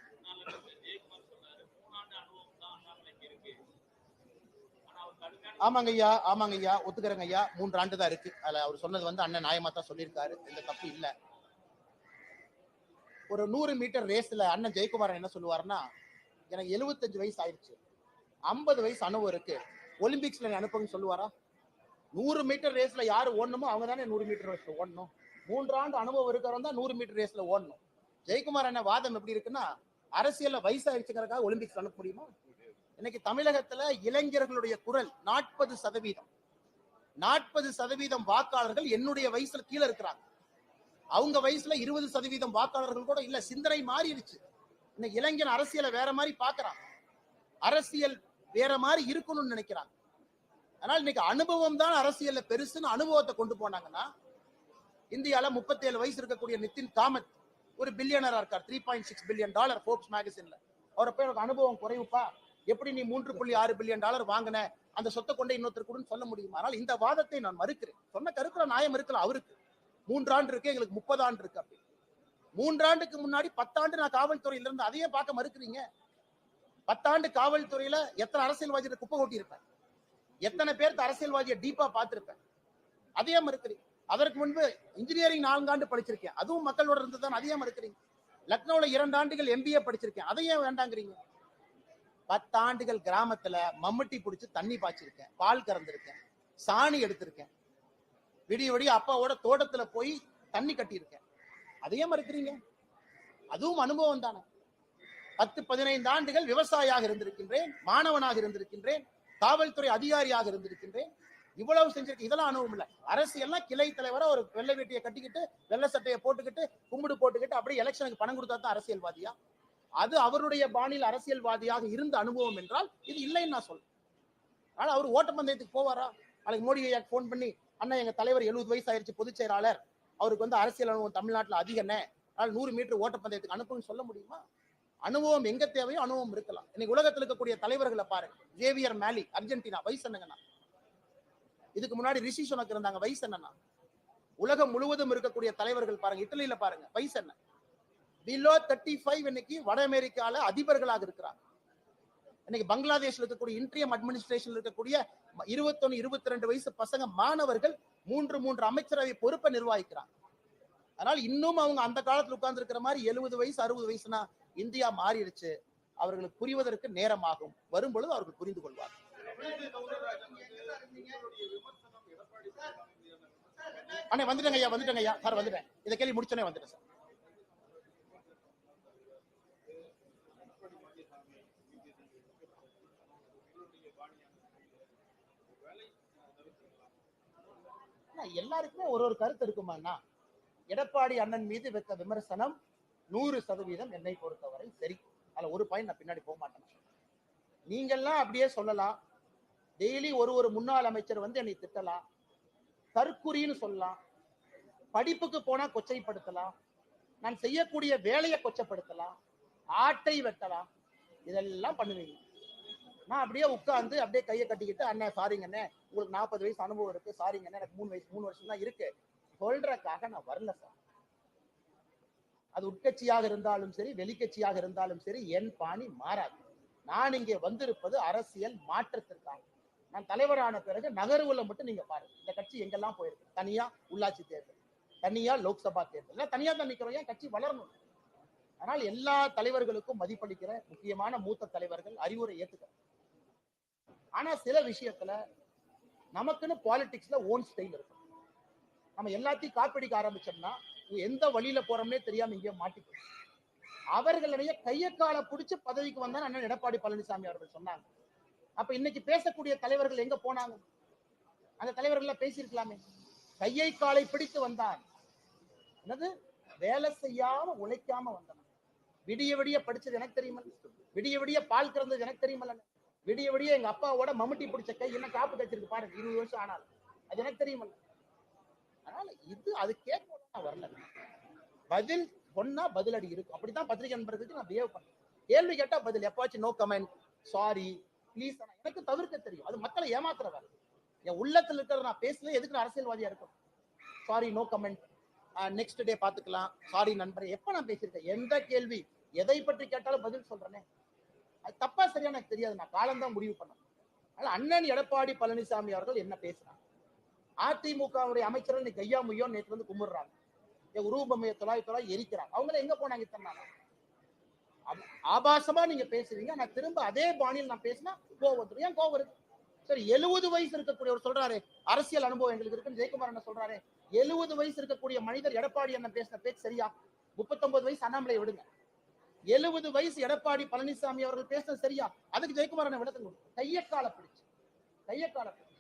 முன்னாள் அமைச்சர் ஜெயக்குமார் சொன்னாரு மூணாண்டு அனுபவம் தான் அண்ணாமலைக்கு இருக்கு ஆனா அவர் கடுமையான ஆமாங்க ஐயா ஆமாங்க ஐயா ஒத்துக்கிறேங்க ஐயா. மூன்று ஆண்டு தான் இருக்கு. அதுல அவர் சொன்னது வந்து அண்ணன் நியாயமா தான் சொல்லியிருக்காரு. எந்த தப்பு இல்ல. ஒரு நூறு மீட்டர் ரேஸ்ல அண்ணன் ஜெயக்குமாரன் என்ன சொல்லுவாருன்னா எனக்கு 75 வயசு ஆயிடுச்சு ஐம்பது வயசு அனுபவம் இருக்கு. ஒலிம்பிக்ஸ்ல நீ அனுப்புங்கன்னு சொல்லுவாரா? நூறு மீட்டர் ரேஸ்ல யாரு ஓடணுமோ அவங்க தானே நூறு மீட்டர் ரேஸ்ல ஓடணும். மூன்றாண்டு அனுபவம் இருக்கிறவங்க தான் நூறு மீட்டர் ரேஸ்ல ஓடணும். ஜெயக்குமார் என்ன வாதம் எப்படி இருக்குன்னா அரசியல்ல வயசாயிருச்சுங்கிறக்காக ஒலிம்பிக்ஸ் அனுப்ப முடியுமா? இன்னைக்கு தமிழகத்துல இளைஞர்களுடைய குரல் நாற்பது சதவீதம். நாற்பது சதவீதம் வாக்காளர்கள் என்னுடைய வயசுல கீழே இருக்கிறாங்க. அவங்க வயசுல இருபது சதவீதம் வாக்காளர்கள் கூட இல்ல சிந்தனை மாறிடுச்சு. இன்னைக்கு இளைஞன் அரசியலை வேற மாதிரி பாக்குறான். அரசியல் வேற மாதிரி இருக்கணும்னு நினைக்கிறாங்க. அதனால இன்னைக்கு அனுபவம் தான் அரசியல்ல பெருசுன்னு அனுபவத்தை கொண்டு போனாங்கன்னா இந்தியால 37 வயசு இருக்கக்கூடிய நிதின் காமத் ஒரு பில்லியனரா இருக்கார். Three point six billion dollar Forbes மேகசின்ல அவரை போய் எனக்கு அனுபவம் குறைவுப்பா? எப்படி நீ மூன்று புள்ளி ஆறு பில்லியன் டாலர் வாங்கின? அந்த சொத்தை கொண்டே இன்னொருத்தர் கொடுன்னு சொல்ல முடியுமா? ஆனால் இந்த வாதத்தை நான் மறுக்கிறேன். சொன்ன கருத்துல நியாயம் இருக்கலாம் அவருக்கு. மூன்றாண்டு இருக்கு எங்களுக்கு முப்பது ஆண்டு இருக்கு அப்படி. மூன்றாண்டுக்கு முன்னாடி பத்தாண்டு நான் காவல்துறையில இருந்து அதையே பார்க்க மறுக்கிறீங்க? பத்தாண்டு காவல்துறையில எத்தனை அரசியல்வாதியை குப்பை கொட்டியிருப்பேன்? எத்தனை பேர்த்து அரசியல்வாதியை டீப்பா பார்த்திருப்பேன்? அதையே மறுக்கிறீங்க. அதற்கு முன்பு இன்ஜினியரிங் நான்காண்டு படிச்சிருக்கேன். அதுவும் மக்களோட இருந்து தான் அதையே மறுக்கிறீங்க. லக்னோல இரண்டு ஆண்டுகள் எம்பிஏ படிச்சிருக்கேன். அதையே வேண்டாங்கிறீங்க. பத்தாண்டுகள் கிராமத்துல மம்முட்டி பிடிச்சி தண்ணி பாய்ச்சிருக்கேன் பால் கறந்துருக்கேன் சாணி எடுத்திருக்கேன். விடிய விடிய அப்பாவோட தோட்டத்துல போய் தண்ணி கட்டியிருக்கேன். அதையே மறுக்கிறீங்க? அதுவும் அனுபவம் தானே. பத்து பதினைந்து ஆண்டுகள் விவசாயியாக இருந்திருக்கின்றேன் மாணவனாக இருந்திருக்கின்றேன் காவல்துறை அதிகாரியாக இருந்திருக்கின்றேன். இவ்வளவு செஞ்சிருக்கு இதெல்லாம் அனுபவம் இல்லை. அரசியல்னா கிளை தலைவரா ஒரு வெள்ளை வேட்டியை கட்டிக்கிட்டு வெள்ளை சட்டையை போட்டுக்கிட்டு கும்பிடு போட்டுக்கிட்டு அப்படியே எலெக்ஷனுக்கு பணம் கொடுத்தா தான் அரசியல்வாதியா? அது அவருடைய பாணியில் அரசியல்வாதியாக இருந்த அனுபவம் என்றால் இது இல்லைன்னு நான் சொல்றேன். ஆனா அவர் ஓட்டப்பந்தயத்துக்கு போவாரா? நாளைக்கு மோடி ஐயா ஃபோன் பண்ணி அண்ணா எங்க தலைவர் எழுபது வயசு ஆயிருச்சு பொதுச் செயலாளர். அவருக்கு வந்து அரசியல் அனுபவம் தமிழ்நாட்டுல அதிகண்ணே அதனால நூறு மீட்டர் ஓட்டப்பந்தயத்துக்கு அனுப்புன்னு சொல்ல முடியுமா? அனுபவம் எங்க தேவையோ அனுபவம் இருக்கலாம். இன்னைக்கு உலகத்தில் இருக்கக்கூடிய தலைவர்களை பாருங்க ஜேவியர் மேலி அர்ஜென்டினா வயசு என்னங்கண்ணா? இதுக்கு முன்னாடி ரிஷி சொனக்கு இருந்தாங்க வயசு என்னன்னா உலகம் முழுவதும் இருக்கக்கூடிய தலைவர்கள் பாருங்க இட்டலியில பாருங்க வயசு என்ன? பிலோ தேர்ட்டி ஃபைவ் இன்னைக்கு வட அமெரிக்கால அதிபர்களாக இருக்கிறாங்க. இன்னைக்கு பங்களாதேஷ்ல இருக்கக்கூடிய இன்ட்ரியம் அட்மினிஸ்ட்ரேஷன்ல இருக்கக்கூடிய இருபத்தொன்னு இருபத்தி ரெண்டு வயசு பசங்க மாணவர்கள் மூன்று மூன்று அமைச்சரவை பொறுப்பை நிர்வகிக்கிறாங்க. அதனால் இன்னும் அவங்க அந்த காலத்துல உட்கார்ந்து இருக்கிற மாதிரி எழுபது வயசு அறுபது வயசுனா இந்தியா மாறிடுச்சு. அவர்களுக்கு புரிவதற்கு நேரமாகும். வரும் பொழுது அவர்கள் புரிந்து கொள்வார் அண்ணே வந்துட்டேங்க ஐயா வந்துட்டேங்க ஐயா. சார் வந்துட்டேன் இதை கேள்வி முடிச்சோன்னே வந்துட்டேன் சார் எடப்பாடி பழனிசாமி பிஜேபி எங்களுடைய பாணியான வேலை தவிர்த்துக்கலாம் ஆனா, எல்லாருக்குமே ஒரு ஒரு கருத்து இருக்குமாண்ணா எடப்பாடி அண்ணன் மீது வைத்த விமர்சனம் நூறு சதவீதம் என்னை பொறுத்தவரை சரி. அதில் ஒரு பாயிண்ட் நான் பின்னாடி போக மாட்டேன். நீங்கள்லாம் அப்படியே சொல்லலாம். டெய்லி ஒரு ஒரு முன்னாள் அமைச்சர் வந்து என்னை திட்டலாம். தற்குறின்னு சொல்லலாம். படிப்புக்கு போனா கொச்சைப்படுத்தலாம். நான் செய்யக்கூடிய வேலையை கொச்சப்படுத்தலாம். ஆட்டை வெட்டலாம். இதெல்லாம் பண்ணுவீங்க. நான் அப்படியே உட்கார்ந்து அப்படியே கையை கட்டிக்கிட்டு அண்ணன் சாரிங்கண்ணே உங்களுக்கு நாற்பது வயசு அனுபவம் இருக்கு. சாரிங்கண்ணே எனக்கு மூணு வயசு மூணு வருஷம் தான் இருக்கு. சொல்றதுக்காக நான் வரல சார். அது உட்கட்சியாக இருந்தாலும் சரி வெளிக்கட்சியாக இருந்தாலும் சரி என் பாணி மாறாது. நான் இங்கே வந்திருப்பது அரசியல் மாற்றத்திற்காக. நான் தலைவரான பிறகு நகர்வுல மட்டும் நீங்க பாருங்க. இந்த கட்சி எங்கெல்லாம் போயிருக்கு? தனியா உள்ளாட்சி தேர்தல் தனியா லோக்சபா தேர்தல். தனியா தான் நிக்கிறோம். ஏன்? கட்சி வளரணும். அதனால் எல்லா தலைவர்களுக்கும் மதிப்பளிக்கிற முக்கியமான மூத்த தலைவர்கள் அறிவுரை ஏற்றுக்கிறேன் ஆனா சில விஷயத்துல நமக்குன்னு பாலிடிக்ஸ்ல ஓன் ஸ்டைல் இருக்கும். நம்ம எல்லாத்தையும் காப்பிடிக்க ஆரம்பிச்சோம்னா எந்த வழியில போறோம்னே தெரியாம இங்கே மாட்டிக்கணும் அவர்களுடைய கையக்கால பிடிச்சு பதவிக்கு வந்தா அண்ணன் எடப்பாடி பழனிசாமி அவர்கள் சொன்னாங்க. அப்ப இன்னைக்கு பேசக்கூடிய தலைவர்கள் எங்க போனாங்க? அந்த தலைவர்கள் பேசியிருக்கலாமே. கையை காலை பிடித்து வந்தான். என்னது? வேலை செய்யாம உழைக்காம வந்தான் விடிய விடிய படிச்சது எனக்கு தெரியுமல்ல விடிய விடிய பால் கறந்தது எனக்கு தெரியுமல்ல விடிய விடிய எங்க அப்பாவோட மம்முட்டி பிடிச்ச கை என்ன காப்பு தைச்சிருக்கு பாருங்க இருபது வருஷம் ஆனால் அது எனக்கு தெரியும்? அதனால இது அது கேட்க நான் வரல. பதில் சொன்னா பதிலடி இருக்கும் அப்படித்தான் பத்திரிகை நண்பர்களுக்கு நான் பிஹேவ் பண்ணேன். கேள்வி கேட்டா பதில். எப்பாச்சும் நோ கமெண்ட் சாரி ப்ளீஸ் எனக்கு தவிர்க்க தெரியும். அது மக்களை ஏமாத்துற வேலை. என் உள்ளத்துல இருக்கிறத நான் பேசல எதுக்கு நான் அரசியல்வாதியா இருக்கும் sorry no comment next day பாத்துக்கலாம் சாரி நண்பரே எப்ப நான் பேசியிருக்கேன்? எந்த கேள்வி? எதை பற்றி கேட்டாலும் பதில் சொல்றேனே. அது தப்பா சரியா எனக்கு தெரியாது. நான் காலம்தான் முடிவு பண்ணேன். அதனால அண்ணன் எடப்பாடி பழனிசாமி அவர்கள் என்ன பேசுறாங்க? அதிமுகவுடைய அமைச்சர்கள் இன்னைக்கு கையா முய்யோ நேற்று வந்து கும்பிடுறாங்க. என் உருவபொம்மையை தொலாய் தொலாய் எரிக்கிறாங்க. அவங்கள எங்க போனாங்க இத்தனை ஆப- ஆபாசமா நீங்க பேசுறீங்க. நான் திரும்ப அதே பாணியில் நான் பேசினா கோவம் வந்துடும் ஏன் கோவம் இருக்கு சரி எழுபது வயசு இருக்கக்கூடியவர் சொல்றாரு. அரசியல் அனுபவம் எங்களுக்கு இருக்குன்னு ஜெயக்குமார் என்ன சொல்றாரு. எழுபது வயசு இருக்கக்கூடிய மனிதர் எடப்பாடி என்ன பேசின பேச்சு சரியா? முப்பத்தொன்பது வயசு அண்ணாமலை விடுங்க. எழுபது வயசு எடப்பாடி பழனிசாமி அவர்கள் பேசுறது சரியா? அதுக்கு ஜெயக்குமார் என்ன விளக்கம் கொடுங்க. கையக்கால பிடிச்சு. கையக்கால பிடிச்சு.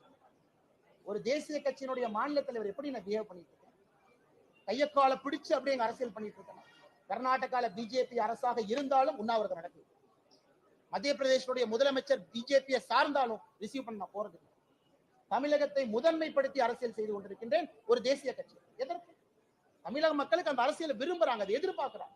ஒரு தேசிய கட்சியினுடைய மாநில தலைவர் எப்படி நான் பிஹேவ் பண்ணிட்டு இருக்கேன்? கையக்கால பிடிச்சு அப்படி எங்க அரசியல் பண்ணிட்டு இருக்கேன் கர்நாடகால பிஜேபி அரசாக இருந்தாலும் உண்ணாவிரதம் நடக்குது. மத்திய பிரதேசனுடைய முதலமைச்சர் பிஜேபியை சார்ந்தாலும் ரிசீவ் பண்ண போறது தமிழகத்தை முதன்மைப்படுத்தி அரசியல் செய்து கொண்டிருக்கின்றேன் ஒரு தேசிய கட்சி. எதற்கு? தமிழக மக்களுக்கு அந்த அரசியலை விரும்புறாங்க அதை எதிர்பார்க்கிறாங்க.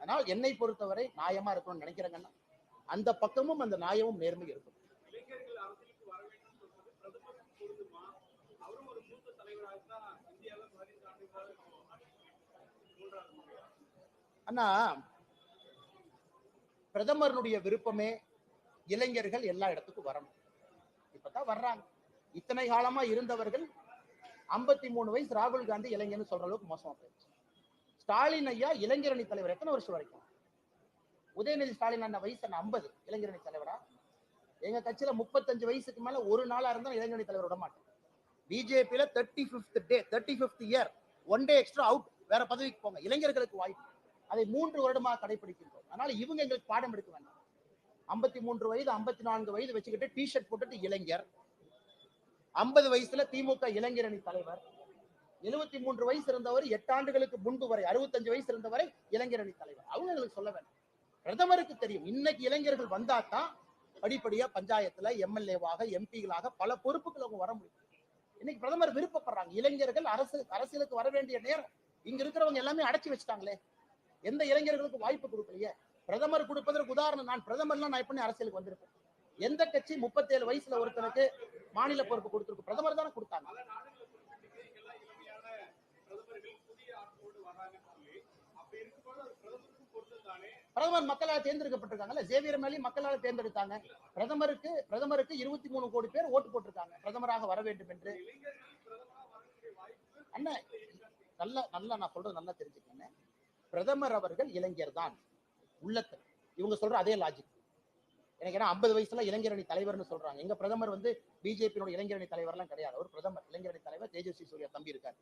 அதனால் என்னை பொறுத்தவரை நியாயமா இருக்கணும்னு நினைக்கிறேங்கன்னா அந்த பக்கமும் அந்த நியாயமும் நேர்மை இருக்கும். அண்ணா பிரதமருடைய விருப்பமே இளைஞர்கள் எல்லா இடத்துக்கும் வரணும். இப்பதான் வர்றாங்க. இத்தனை காலமா இருந்தவர்கள் ஐம்பத்தி மூணு வயசு ராகுல் காந்தி இளைஞர்னு சொல்ற அளவுக்கு மோசமா போயிடுச்சு. ஸ்டாலின் ஐயா இளைஞரணி தலைவர். எத்தனை வருஷம் வரைக்கும்? உதயநிதி ஸ்டாலின் அந்த வயசு என்ன? ஐம்பது. இளைஞரணி தலைவரா? எங்க கட்சியில முப்பத்தஞ்சு வயசுக்கு மேல ஒரு நாளா இருந்தா இளைஞரணி தலைவர் விட மாட்டேன். பிஜேபியில thirty fifth day thirty fifth year one day extra out வேற பதவிக்கு போங்க. இளைஞர்களுக்கு வாய்ப்பு. அதை மூன்று வருடமாக கடைபிடிக்கின்றோம் அதனால இவங்க எங்களுக்கு பாடம் எடுக்க வேண்டாம். ஐம்பத்தி மூன்று வயது ஐம்பத்தி நான்கு வயது வச்சுக்கிட்டு டி ஷர்ட் போட்டுட்டு இளைஞர். ஐம்பது வயசுல திமுக இளைஞரணி தலைவர். எழுபத்தி மூன்று வயசு இருந்தவர் எட்டு ஆண்டுகளுக்கு முன்பு வரை அறுபத்தஞ்சு வயசு இருந்தவரை இளைஞரணி தலைவர். அவங்க எங்களுக்கு சொல்ல வேண்டாம் பிரதமருக்கு தெரியும். இன்னைக்கு இளைஞர்கள் வந்தாதான் படிப்படியா பஞ்சாயத்துல எம்எல்ஏவாக எம்பிகளாக பல பொறுப்புகள் அவங்க வர முடியும். இன்னைக்கு பிரதமர் விருப்பப்படுறாங்க. இளைஞர்கள் அரசு அரசியலுக்கு வர வேண்டிய நேரம். இங்க இருக்கிறவங்க எல்லாமே அடைச்சி வச்சுட்டாங்களே. எந்த இளைஞர்களுக்கு வாய்ப்பு கொடுக்கலையே. பிரதமர் கொடுப்பதற்கு உதாரணம் நான் பிரதமர்லாம் நான் எப்படி அரசியலுக்கு வந்திருப்பேன். எந்த கட்சி முப்பத்தேழு வயசுல ஒருத்தனுக்கு மாநில பொறுப்பு கொடுத்துருக்கு பிரதமர் தானே கொடுத்தாங்க பல நாடுகளை பொறுத்தவரைக்கும் எல்லாம் இளமையான பிரதமர்கள் புதிய ஆட்களோடு வராங்கன்னு சொல்லி அப்படி இருக்கும்போது அது பிரதமருக்கும் பொறுத்தது தானே பிரதமர் மக்களால் தேர்ந்தெடுக்கப்பட்டிருக்காங்கல்ல? ஜேவியர் மேலே மக்களால் தேர்ந்தெடுத்தாங்க. பிரதமருக்கு பிரதமருக்கு இருபத்தி மூணு கோடி பேர் ஓட்டு போட்டிருக்காங்க. பிரதமராக வர வேண்டும் என்று. அண்ணா நல்ல நல்ல நல்லா நல்லா நான் சொல்றது நல்லா தெரிஞ்சுக்கங்க. பிரதமர் அவர்கள் இளைஞர் தான். உள்ளத்தில் இவங்க சொல்ற அதே லாஜிக் எனக்கு ஏன்னா ஐம்பது வயசுல இளைஞரணி தலைவர்னு சொல்றாங்க. எங்க பிரதமர் வந்து பிஜேபியோட இளைஞரணி தலைவர்லாம் கிடையாது. அவர் பிரதமர் இளைஞரணி தலைவர் தேஜஸ்வி சூர்யா தம்பி இருக்காரு.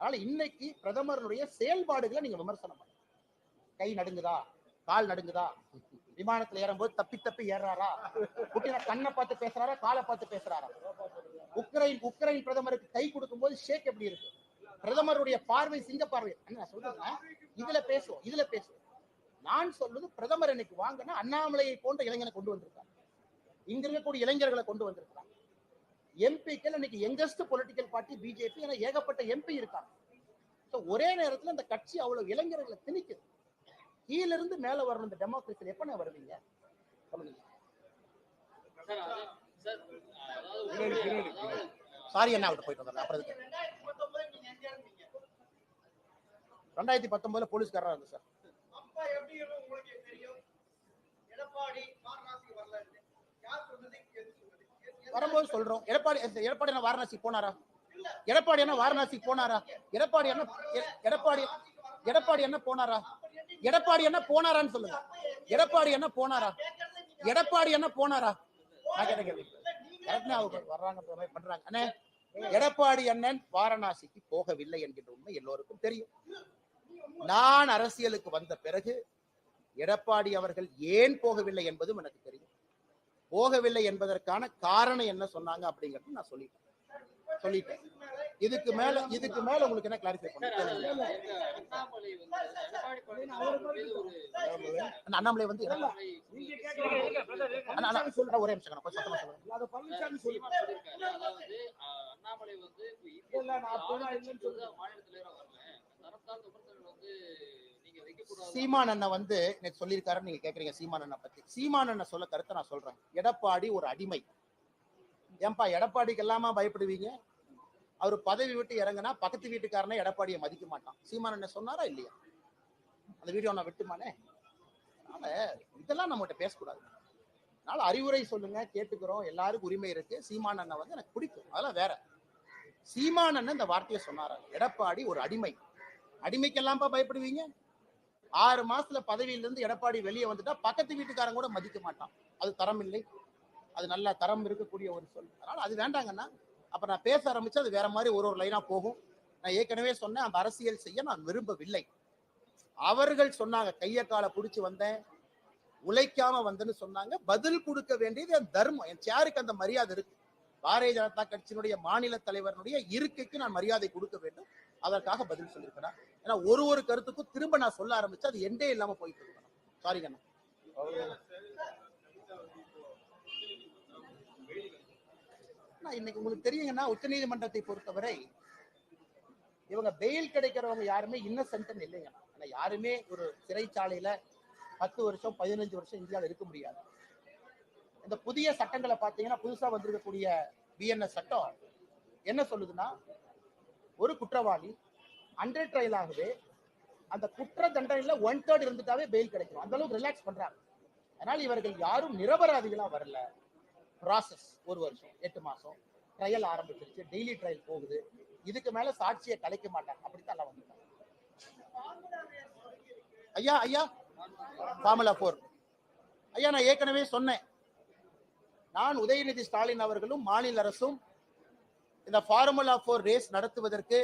அதனால இன்னைக்கு பிரதமருடைய செயல்பாடுகளை நீங்க விமர்சனம் பண்ணுங்க. கை நடுங்குதா? கால் நடுங்குதா? விமானத்துல ஏறும்போது தப்பி தப்பி ஏறாரா புட்டின கண்ணை பார்த்து பேசுறாரா? காலை பார்த்து பேசுறாரா? உக்ரைன் உக்ரைன் பிரதமருக்கு கை கொடுக்கும் போது ஷேக் எப்படி இருக்கு? பிரதமருடைய பார்வை சிங்க பார்வை. நான் சொல்றேன் இதுல பேசுவோம் இதுல பேசுவோம். நான் சொல்றது பிரதமர் இன்னைக்கு வாங்கினா அண்ணாமலையை போன்ற இளைஞனை கொண்டு வந்திருக்காங்க இங்க இருக்கக்கூடிய இளைஞர்களை கொண்டு வந்திருக்கிறாங்க எம்பிக்கள் இன்னைக்கு யங்கஸ்ட் பொலிட்டிக்கல் பார்ட்டி பிஜேபி என ஏகப்பட்ட எம்பி இருக்காங்க. ஒரே நேரத்துல இந்த கட்சி அவ்வளவு இளைஞர்களை திணிக்குது. கீழ இருந்து மேல வரணும் இந்த டெமோக்ரஸியில் எப்ப வருவீங்க? சொல்லுங்க. சார் அண்ணா விட்டு போயிட்டு வந்தேன் அப்புறம்? ரெண்டாயிரத்தி பத்தொன்பதுல போலீஸ்காரரா இருந்தேன் சார். வரும்போது சொல்றோம். எடப்பாடி எடப்பாடி என்ன வாரணாசி போனாரா? எடப்பாடி என்ன வாரணாசி போனாரா? எடப்பாடி என்ன எடப்பாடி எடப்பாடி என்ன போனாரா? எடப்பாடி என்ன போனாரான்னு சொல்லுங்க. எடப்பாடி என்ன போனாரா? எடப்பாடி என்ன போனாரா? நான் கேட்ட கேள்வி வர்றாங்க பண்றாங்க. அண்ணே எடப்பாடி அண்ணன் வாரணாசிக்கு போகவில்லை என்கின்ற உண்மை எல்லோருக்கும் தெரியும். நான் அரசியலுக்கு வந்த பிறகு எடப்பாடி அவர்கள் ஏன் போகவில்லை என்பதும் எனக்கு தெரியும். போகவில்லை என்பதற்கான காரணம் என்ன சொன்னாங்க அப்படிங்கிறது நான் சொல்லிட்டேன் சொல்லிட்டேன். இதுக்கு மேல இதுக்கு மேல உங்களுக்கு என்ன கிளாரிஃபை பண்ணுங்க அண்ணாமலை வந்து ஒரு நிமிஷம் கொஞ்சம் சத்தமா சீமான் அண்ணன் வந்து எனக்கு சொல்லியிருக்காருன்னு நீங்க கேக்குறீங்க சீமான் அண்ணன் பத்தி. சீமான் அண்ணன் சொல்ல கருத்தை நான் சொல்றேன். எடப்பாடி ஒரு அடிமை. ஏன்பா எடப்பாடிக்கு எல்லாமா பயப்படுவீங்க? அவர் பதவி விட்டு இறங்குனா பக்கத்து வீட்டுக்காரனே எடப்பாடியை மதிக்க மாட்டான். சீமான் சொன்னாரா இல்லையா? அந்த வீடியோ நான் விட்டுமானே? அதனால இதெல்லாம் நம்மகிட்ட பேசக்கூடாது. அதனால அறிவுரை சொல்லுங்க கேட்டுக்கிறோம் எல்லாருக்கும் உரிமை இருக்கு. சீமான் அண்ணன் வந்து எனக்கு பிடிக்கும். அதெல்லாம் வேற. சீமான் அண்ணன் இந்த வார்த்தையை சொன்னாரா? எடப்பாடி ஒரு அடிமை. அடிமைக்கெல்லாம்ப்பா பயப்படுவீங்க? ஆறு மாசத்துல பதவியில இருந்து எடப்பாடி வெளியே வந்துட்டா பக்கத்து வீட்டுக்காரன் கூட மதிக்க மாட்டான். அது தரம் இல்லை. அது நல்ல தரம் இருக்கக்கூடிய ஒரு சொல். அதனால அது வேண்டாங்கன்னா அப்ப நான் பேச ஆரம்பிச்சு அது வேற மாதிரி ஒரு ஒரு லைனா போகும். நான் ஏற்கனவே சொன்னேன் அந்த அரசியல் செய்ய நான் விரும்பவில்லை. அவர்கள் சொன்னாங்க கைய காலை புடிச்சு வந்தேன் உழைக்காம வந்தேன்னு சொன்னாங்க. பதில் கொடுக்க வேண்டியது என் தர்மம். என் சேருக்கு அந்த மரியாதை இருக்கு. பாரதிய ஜனதா கட்சியினுடைய மாநில தலைவருடைய இருக்கைக்கு நான் மரியாதை கொடுக்க வேண்டும். அதற்காக பதில் சொல்லியிருக்கிறேன் ஏன்னா ஒரு ஒரு கருத்துக்கும் திரும்ப நான் சொல்ல ஆரம்பிச்சு அது எண்டே இல்லாம போயிட்டு இருக்கணும். சாரிங்கண்ணா இன்னைக்கு உங்களுக்கு தெரியுங்கன்னா உச்ச நீதிமன்றத்தை பொறுத்தவரை இவங்க பெயில் கிடைக்கிறவங்க யாருமே இன்னசென்ட்னு இல்லைங்க. ஆனா யாருமே ஒரு சிறைச்சாலையில பத்து வருஷம் பதினஞ்சு வருஷம் இந்தியாவில் இருக்க முடியாது. இந்த புதிய சட்டங்களை பார்த்தீங்கன்னா புதுசா வந்திருக்கக்கூடிய பிஎன்எஸ் சட்டம் என்ன சொல்லுதுன்னா ஒரு குற்றவாளி அண்டர் ட்ரையல் ஆகவே அந்த குற்ற தண்டனையில ஒன் தேர்ட் இருந்துட்டாவே பெயில் கிடைக்கும். அந்த அளவுக்கு ரிலாக்ஸ் பண்றாங்க. அதனால இவர்கள் யாரும் நிரபராதிகளா வரல. ப்ராசஸ் ஒரு வருஷம் எட்டு மாதம் ட்ரையல் ஆரம்பிச்சிருச்சு. டெய்லி ட்ரையல் போகுது. இதுக்கு மேலே சாட்சியை கலைக்க மாட்டாங்க. அப்படித்தான் எல்லாம் வந்துட்டாங்க. ஐயா ஐயா. ஃபார்முலா ஃபோர் ஐயா நான் ஏற்கனவே சொன்னேன். நான் உதயநிதி ஸ்டாலின் அவர்களும் மாநில அரசும் இந்த ஃபார்முலா ஃபோர் ரேஸ் நடத்துவதற்கு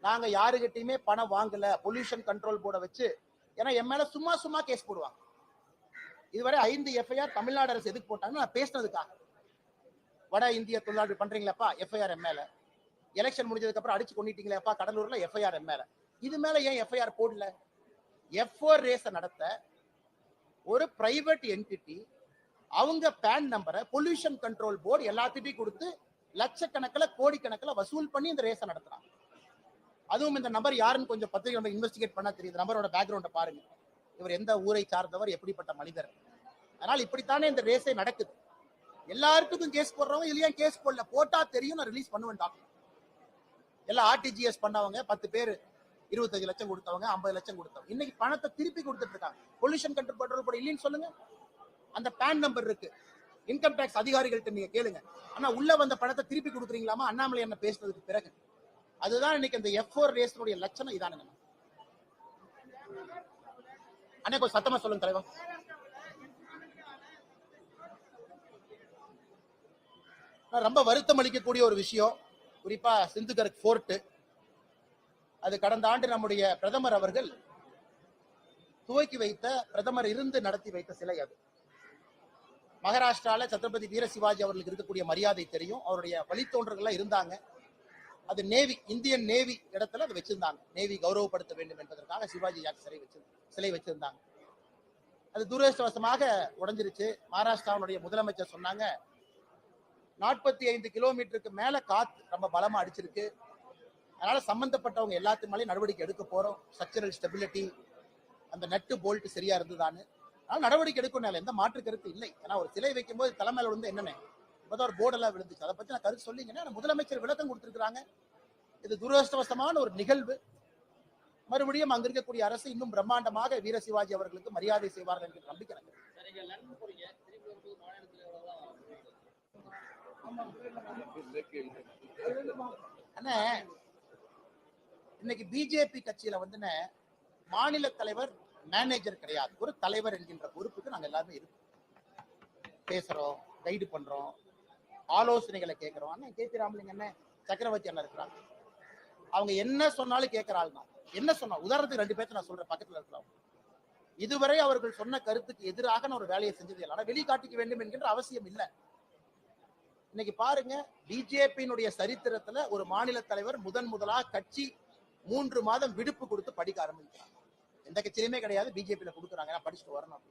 நாங்கள் யாருகிட்டயுமே பணம் வாங்கல. பொல்யூஷன் கண்ட்ரோல் போர்டை வச்சு. ஏன்னா என் மேலே சும்மா சும்மா கேஸ் போடுவாங்க. இதுவரை ஐந்து எஃப்ஐஆர் தமிழ்நாடு அரசு எதுக்கு போட்டாங்கன்னு நான் பேசினதுக்காக. வட இந்திய தொழிலாளர் பண்றீங்களேப்பா எஃப்ஐஆர் எம்எல்ஏ எலெக்ஷன் முடிஞ்சதுக்கு அப்புறம் அடிச்சு கொண்டிட்டீங்களேப்பா கடலூர்ல எஃப்ஐஆர் எம்எல்ஏ இது மேல ஏன் எஃப்ஐஆர் போடல? எஃப் ஓர் ரேஸை நடத்த ஒரு பிரைவேட் என்டிட்டி அவங்க பேன் நம்பரை பொல்யூஷன் கண்ட்ரோல் போர்டு எல்லாத்துட்டையும் கொடுத்து லட்சக்கணக்கில் கோடிக்கணக்கில் வசூல் பண்ணி இந்த ரேஸை நடத்துறாங்க. அதுவும் இந்த நபர் யாருன்னு கொஞ்சம் பத்திரிகை இன்வெஸ்டிகேட் பண்ணா தெரியுது. நபரோட பேக்ரவுண்டை பாருங்க. இவர் எந்த ஊரை சார்ந்தவர் எப்படிப்பட்ட மனிதர். அதனால் இப்படித்தானே இந்த ரேஸே நடக்குது. எல்லாருக்கும் கேஸ் போடுறவங்க இல்லையா கேஸ் போடல. போட்டா தெரியும் நான் ரிலீஸ் பண்ணுவேன் டாக்டர் எல்லாம் ஆர்டிஜிஎஸ் பண்ணவங்க பத்து பேர் இருபத்தஞ்சு லட்சம் கொடுத்தவங்க ஐம்பது லட்சம் கொடுத்தவங்க. இன்னைக்கு பணத்தை திருப்பி கொடுத்துட்டு இருக்காங்க. பொல்யூஷன் கண்ட்ரோல் பண்றது போட இல்லைன்னு சொல்லுங்க. அந்த பேன் நம்பர் இருக்கு. இன்கம் டேக்ஸ் அதிகாரிகள்ட்ட நீங்க கேளுங்க. ஆனா உள்ள வந்த பணத்தை திருப்பி கொடுக்குறீங்களாமா? அண்ணாமலை என்ன பேசுனதுக்கு பிறகு. அதுதான் இன்னைக்கு இந்த எஃப் ஓர் ரேஸ்னுடைய லட்சணம். இதானுங்க. அண்ணே கொஞ்சம் சத்தமா சொல்லுங்க தலைவா. ரொம்ப வருத்தம் அளிக்கக்கூடிய ஒரு விஷயம். குறிப்பா சிந்துகர்க் ஃபோர்ட் அது கடந்த ஆண்டு நம்முடைய பிரதமர் அவர்கள் துவக்கி வைத்த பிரதமர் இருந்து நடத்தி வைத்த சிலை அது. மகாராஷ்டிரால சத்ரபதி வீர சிவாஜி அவர்களுக்கு இருக்கக்கூடிய மரியாதை தெரியும். அவருடைய வழித்தோன்றர்கள்லாம் இருந்தாங்க. அது நேவி இந்தியன் நேவி இடத்துல அதை வச்சிருந்தாங்க. நேவி கௌரவப்படுத்த வேண்டும் என்பதற்காக சிவாஜி ஜாக் சிலை வச்சிருந்தாங்க. சிலை வச்சிருந்தாங்க. அது துரதிருஷ்டவசமாக உடைஞ்சிருச்சு. மகாராஷ்டிராவுடைய முதலமைச்சர் சொன்னாங்க நாற்பத்தி ஐந்து கிலோமீட்டருக்கு மேல காத்து ரொம்ப பலமா அடிச்சிருக்கு. அதனால சம்பந்தப்பட்டவங்க எல்லாத்து மேலேயும் நடவடிக்கை எடுக்க போறோம். ஸ்ட்ரக்சரல் ஸ்டெபிலிட்டி அந்த நட்டு போல்ட் சரியா இருந்ததான்னு. அதனால நடவடிக்கை எடுக்கணும் எந்த மாற்று கருத்து இல்லை. ஏன்னா ஒரு சிலை வைக்கும்போது தலைமையில விழுந்து என்னென்ன இப்பதான் ஒரு போர்டெல்லாம் விழுந்துச்சு. அதை பத்தி நான் கருத்து சொல்லிங்கன்னா முதலமைச்சர் விளக்கம் கொடுத்துருக்காங்க இது துரதிருஷ்டவசமான ஒரு நிகழ்வு. மறுபடியும் அங்க இருக்கக்கூடிய அரசு இன்னும் பிரம்மாண்டமாக வீர சிவாஜி அவர்களுக்கு மரியாதை செய்வார்கள் என்கிற நம்பிக்கை இன்னைக்கு பிஜேபி கட்சியில வந்துன்னு மாநில தலைவர் மேனேஜர் கிடையாது. ஒரு தலைவர் என்கின்ற பொறுப்புக்கு நாங்க எல்லாருமே இருக்கோம். பேசுறோம் கைடு பண்றோம் ஆலோசனைகளை கேட்கிறோம் அண்ணன் கே பி ராமலிங்க அண்ணன் சக்கரவர்த்தி அண்ணன் இருக்கிறாங்க. அவங்க என்ன சொன்னாலும் கேட்கிற ஆள் தான் என்ன சொன்னா உதாரணத்துக்கு ரெண்டு பேர்த்த நான் சொல்றேன் பக்கத்துல இருக்கிறவங்க. இதுவரை அவர்கள் சொன்ன கருத்துக்கு எதிராக நான் ஒரு வேலையை செஞ்சது இல்லை ஆனா வெளிக்காட்டிக்க வேண்டும் என்கின்ற அவசியம் இல்லை. இன்னைக்கு பாருங்க பிஜேபியினுடைய சரித்திரத்துல ஒரு மாநில தலைவர் முதன் முதலா கட்சி மூன்று மாதம் விடுப்பு கொடுத்து படிக்க ஆரம்பிக்கிறாங்க எந்த கட்சியிலுமே கிடையாது பிஜேபியில கொடுக்குறாங்க நான் படிச்சுட்டு வரணும்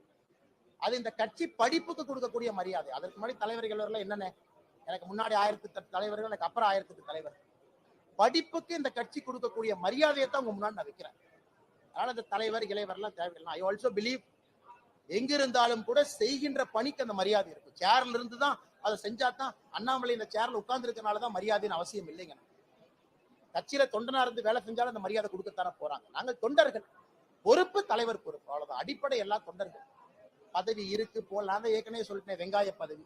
அது இந்த கட்சி படிப்புக்கு கொடுக்கக்கூடிய மரியாதை. அதற்கு முன்னாடி தலைவர்கள் என்னென்ன? எனக்கு முன்னாடி ஆயிரத்தி தலைவர்கள் எனக்கு அப்புறம் ஆயிரத்தி தலைவர். படிப்புக்கு இந்த கட்சி கொடுக்கக்கூடிய மரியாதையை தான் உங்க முன்னாடி நான் வைக்கிறேன். அதனால இந்த தலைவர் இளைவர்லாம் தேவையில்லை. ஐ ஆல்சோ பிலீவ் எங்க இருந்தாலும் கூட செய்கின்ற பணிக்கு அந்த மரியாதை இருக்கும். சேர்ல இருந்து தான் அதை செஞ்சா தான் அண்ணாமலை இந்த சேர்ல உட்கார்ந்து தான் மரியாதைன்னு அவசியம் இல்லைங்க. கட்சியில தொண்டனா இருந்து வேலை செஞ்சாலும் அந்த மரியாதை கொடுக்கத்தானே போறாங்க. நாங்கள் தொண்டர்கள். பொறுப்பு தலைவர் பொறுப்பு. அவ்வளவுதான். அடிப்படை எல்லா தொண்டர்கள். பதவி இருக்கு போலாம். நான் ஏற்கனவே சொல்லிட்டேன் வெங்காய பதவி.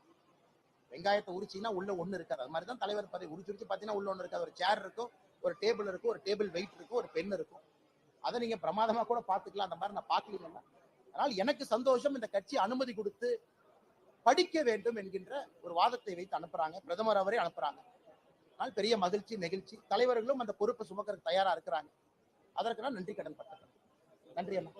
வெங்காயத்தை உரிச்சிங்கன்னா உள்ள ஒன்று இருக்காது. அது மாதிரி தான் தலைவர் பதவி உரிச்சு உரிச்சு பார்த்தீங்கன்னா உள்ள ஒன்று இருக்காது. ஒரு சேர் இருக்கும் ஒரு டேபிள் இருக்கும் ஒரு டேபிள் வெயிட் இருக்கும் ஒரு பென் இருக்கும். அதை நீங்க பிரமாதமா கூட பார்த்துக்கலாம். அந்த மாதிரி நான் பார்க்கலீங்கல்ல. அதனால் எனக்கு சந்தோஷம் இந்த கட்சி அனுமதி கொடுத்து படிக்க வேண்டும் என்கின்ற ஒரு வாதத்தை வைத்து அனுப்புறாங்க. பிரதமர் அவரே அனுப்புறாங்க. அதனால் பெரிய மகிழ்ச்சி நெகிழ்ச்சி. தலைவர்களும் அந்த பொறுப்பை சுமக்கிறதுக்கு தயாரா இருக்கிறாங்க. அதற்கு நான் நன்றி கடன் பட்டேன் நன்றி அண்ணா.